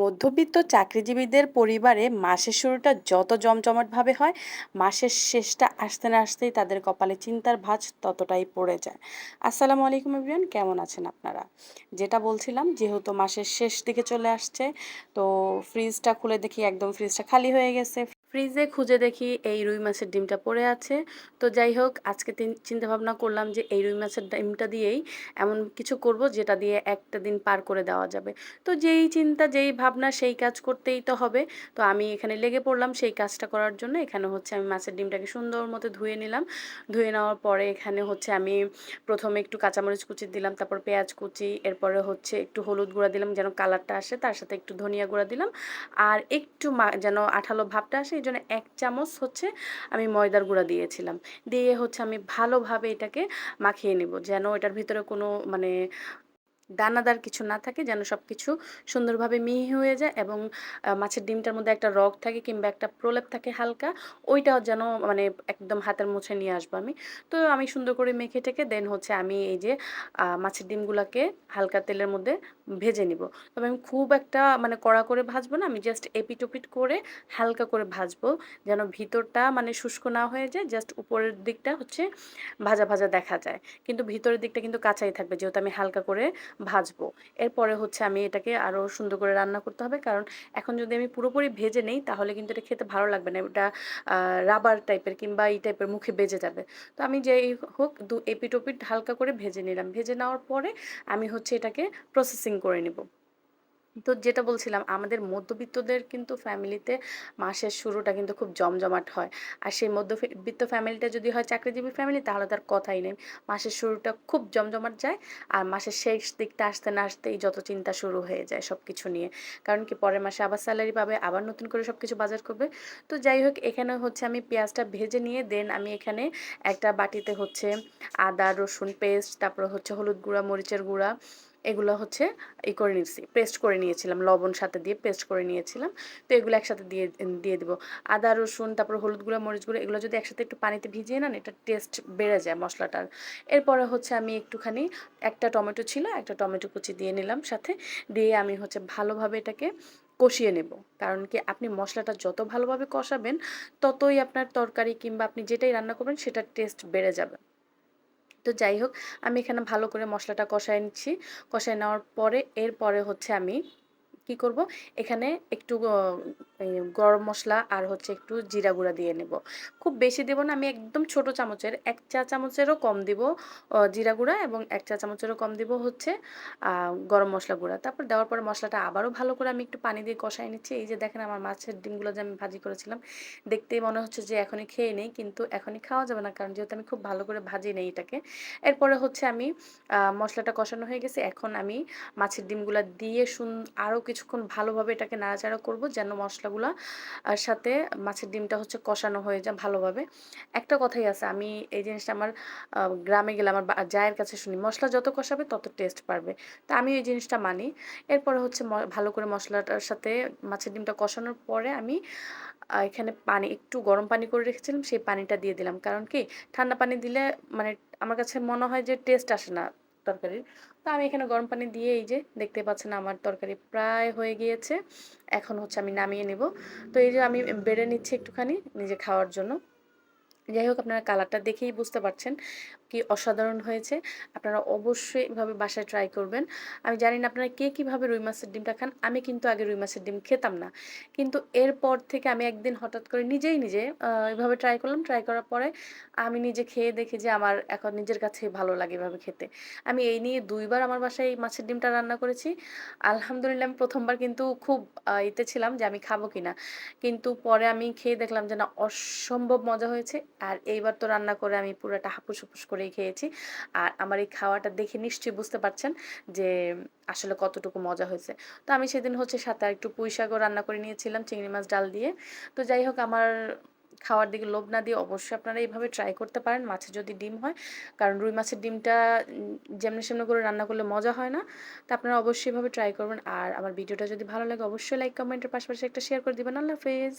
মধ্যবিত্ত চাকরিজীবীদের পরিবারে মাসের শুরুটা যত জমজমাটভাবে হয়, মাসের শেষটা আসতে না আসতেই তাদের কপালে চিন্তার ভাঁজ ততটাই পড়ে যায়। আসসালামু আলাইকুম এভরিওয়ান, কেমন আছেন আপনারা? যেটা বলছিলাম, যেহেতু মাসের শেষ দিকে চলে আসছে, তো ফ্রিজটা খুলে দেখি, একদম ফ্রিজটা খালি হয়ে গেছে। ফ্রিজে খুঁজে দেখি এই রুই মাছের ডিমটা পড়ে আছে। তো যাই হোক, আজকে চিন্তা ভাবনা করলাম যে এই রুই মাছের ডিমটা দিয়েই এমন কিছু করব যেটা দিয়ে একটা দিন পার করে দেওয়া যাবে। তো যেই চিন্তা, যেই ভাবনা, সেই কাজ করতেই তো হবে। তো আমি এখানে লেগে পড়লাম সেই কাজটা করার জন্য। এখানে হচ্ছে আমি মাছের ডিমটাকে সুন্দর মতো ধুয়ে নিলাম। ধুয়ে নেওয়ার পরে এখানে হচ্ছে আমি প্রথমে একটু কাঁচামরিচ কুচি দিলাম, তারপর পেঁয়াজ কুচি, এরপরে হচ্ছে একটু হলুদ গুঁড়া দিলাম যেন কালারটা আসে, তার সাথে একটু ধনিয়া গুঁড়া দিলাম। আর একটু যেন আঠালো ভাবটা আসে জন্য এক চামচ হচ্ছে আমি ময়দার গুঁড়া দিয়েছিলাম। দিয়ে হচ্ছে আমি ভালোভাবে এটাকে মাখিয়ে নেব, যেন এটার ভিতরে কোনো মানে দানাদার কিছু না থাকে, যেন সব কিছু সুন্দরভাবে মিহি হয়ে যায় এবং মাছের ডিমটার মধ্যে একটা রগ থাকে কিংবা একটা প্রলেপ থাকে হালকা, ওইটাও যেন মানে একদম হাতের মুছে নিয়ে আসব আমি। তো আমি সুন্দর করে মেখে টেকে দেন হচ্ছে আমি এই যে মাছের ডিমগুলোকে হালকা তেলের মধ্যে ভেজে নিব। তবে আমি খুব একটা মানে কড়া করে ভাজবো না, আমি জাস্ট এপিট ওপিট করে হালকা করে ভাজবো, যেন ভিতরটা মানে শুষ্ক না হয়ে যায় জাস্ট উপরের দিকটা হচ্ছে ভাজা ভাজা দেখা যায়। কিন্তু ভিতরের দিকটা কিন্তু কাঁচাই থাকবে, যেহেতু আমি হালকা করে ভাজবো। এরপরে হচ্ছে আমি এটাকে আরও সুন্দর করে রান্না করতে হবে। কারণ এখন যদি আমি পুরোপুরি ভেজে নেই, তাহলে কিন্তু এটা খেতে ভালো লাগবে না। ওটা রাবার টাইপের কিংবা এই টাইপের মুখে বেজে যাবে। তো আমি যেই হোক দু এপিট ওপিট হালকা করে ভেজে নিলাম। ভেজে নেওয়ার পরে আমি হচ্ছে এটাকে প্রসেসিং করে নেব। তো যেটা বলছিলাম, আমাদের মধ্যবিত্তদের কিন্তু ফ্যামিলিতে মাসের শুরুটা কিন্তু খুব জমজমাট হয়। আর সেই মধ্যবিত্ত ফ্যামিলিটা যদি হয় চাকরিজীবী ফ্যামিলি, তাহলে তার কথাই নেই। মাসের শুরুটা খুব জমজমাট যায়, আর মাসের শেষ দিকটা আসতে না আসতেই যত চিন্তা শুরু হয়ে যায় সব কিছু নিয়ে। কারণ কি, পরের মাসে আবার স্যালারি পাবে, আবার নতুন করে সব কিছু বাজার করবে। তো যাই হোক, এখানে হচ্ছে আমি পেঁয়াজটা ভেজে নিয়ে দেন আমি এখানে একটা বাটিতে হচ্ছে আদা, রসুন পেস্ট তারপর হচ্ছে হলুদ গুঁড়া, মরিচের গুঁড়া এগুলো হচ্ছে ই করে নিয়েছি পেস্ট করে নিয়েছিলাম, লবণ সাথে দিয়ে পেস্ট করে নিয়েছিলাম। তো এগুলো একসাথে দিয়ে দিয়ে দেবো। আদা, রসুন, তারপর হলুদ গুঁড়ো, মরিচ গুঁড়ো, এগুলো যদি একসাথে একটু পানিতে ভিজিয়ে নেন, এটা টেস্ট বেড়ে যায় মশলাটার। এরপরে হচ্ছে আমি একটুখানি, একটা টমেটো ছিল, একটা টমেটো কুচি দিয়ে নিলাম সাথে। দিয়ে আমি হচ্ছে ভালোভাবে এটাকে কষিয়ে নেব। কারণ কি আপনি মশলাটা যত ভালোভাবে কষাবেন, ততই আপনার তরকারি কিংবা আপনি যেটাই রান্না করবেন, সেটার টেস্ট বেড়ে যাবে। তো যাই হোক, আমি এখানে ভালো করে মশলাটা কষায় নিচ্ছি। কষায় নেওয়ার পরে, এরপরে হচ্ছে আমি কি করব? এখানে একটু গরম মশলা আর হচ্ছে একটু জিরা গুঁড়া দিয়ে নেব। খুব বেশি দেবো না, আমি একদম ছোট চামচের, এক চা চামচেরও কম দিব জিরা গুঁড়া এবং এক চা চামচেরও কম দিব হচ্ছে গরম মশলা গুঁড়া। তারপর দেওয়ার পরে মশলাটা আবারও ভালো করে আমি একটু পানি দিয়ে কষাই নিচ্ছি। এই যে দেখেন আমার মাছের ডিমগুলো যে আমি ভাজি করেছিলাম, দেখতেই মনে হচ্ছে যে এখনই খেয়ে নেই, কিন্তু এখনই খাওয়া যাবে না, কারণ যেহেতু আমি খুব ভালো করে ভাজি নেই এটাকে। এরপরে হচ্ছে আমি মশলাটা কষানো হয়ে গেছে। এখন আমি মাছের ডিমগুলো দিয়ে শুন আরও কিছুক্ষণ ভালোভাবে এটাকে নাড়াচাড়া করব, যেন মশলাগুলো আর সাথে মাছের ডিমটা হচ্ছে কষানো হয়ে যায় ভালোভাবে। একটা কথাই আছে, আমি এই জিনিসটা আমার গ্রামে গেলে আমার জায়ের কাছে শুনি, মশলা যত কষাবে তত টেস্ট পারবে তা আমি এই জিনিসটা মানি। এরপরে হচ্ছে ভালো করে মশলাটার সাথে মাছের ডিমটা কষানোর পরে আমি এখানে পানি, একটু গরম পানি করে রেখেছিলাম, সেই পানিটা দিয়ে দিলাম। কারণ কি, ঠান্ডা পানি দিলে মানে আমার কাছে মনে হয় যে টেস্ট আসে না। তরকারির। তো আমি এখানে গরম পানি দিয়ে এই যে দেখতে পাচ্ছেন আমার তরকারি প্রায় হয়ে গিয়েছে। এখন হচ্ছে আমি নামিয়ে নেব। তো এই যে আমি বেড়ে নিচ্ছি একটুখানি নিজে খাওয়ার জন্য। যাই হোক, আপনারা কালারটা দেখেই বুঝতে পারছেন কি অসাধারণ হয়েছে। আপনারা অবশ্যই এভাবে বাসায় ট্রাই করবেন। আমি জানি না আপনারা কে কীভাবে রুই মাছের ডিমটা খান, আমি কিন্তু আগে রুই মাছের ডিম খেতাম না। কিন্তু এরপর থেকে আমি একদিন হঠাৎ করে নিজেই নিজে এভাবে ট্রাই করলাম। ট্রাই করার পরে আমি নিজে খেয়ে দেখি যে আমার এখন নিজের কাছে ভালো লাগে এভাবে খেতে। আমি এই নিয়ে দুইবার আমার বাসায় মাছের ডিমটা রান্না করেছি। আলহামদুলিল্লাহ, আমি প্রথমবার কিন্তু খুব ইতে ছিলাম যে আমি খাব কিনা। কিন্তু পরে আমি খেয়ে দেখলাম যে না, অসম্ভব মজা হয়েছে। আর এইবার তো রান্না করে আমি পুরোটা হাপুস হুপুস করেই খেয়েছি। আর আমার এই খাওয়াটা দেখে নিশ্চয়ই বুঝতে পারছেন যে আসলে কতটুকু মজা হয়েছে। তো আমি সেদিন হচ্ছে সাথে একটু পুঁই শাকও রান্না করে নিয়েছিলাম, চিংড়ি মাছ ডাল দিয়ে। তো যাই হোক, আমার খাওয়ার দিকে লোভ না দিয়ে অবশ্যই আপনারা এইভাবে ট্রাই করতে পারেন, মাছে যদি ডিম হয়। কারণ রুই মাছের ডিমটা যেমনি সেমনি করে রান্না করলে মজা হয় না। তো আপনারা অবশ্যই এভাবে ট্রাই করবেন। আর আমার ভিডিওটা যদি ভালো লাগে, অবশ্যই লাইক কমেন্টের পাশাপাশি একটা শেয়ার করে দিবেন। আল্লাহ হাফেজ।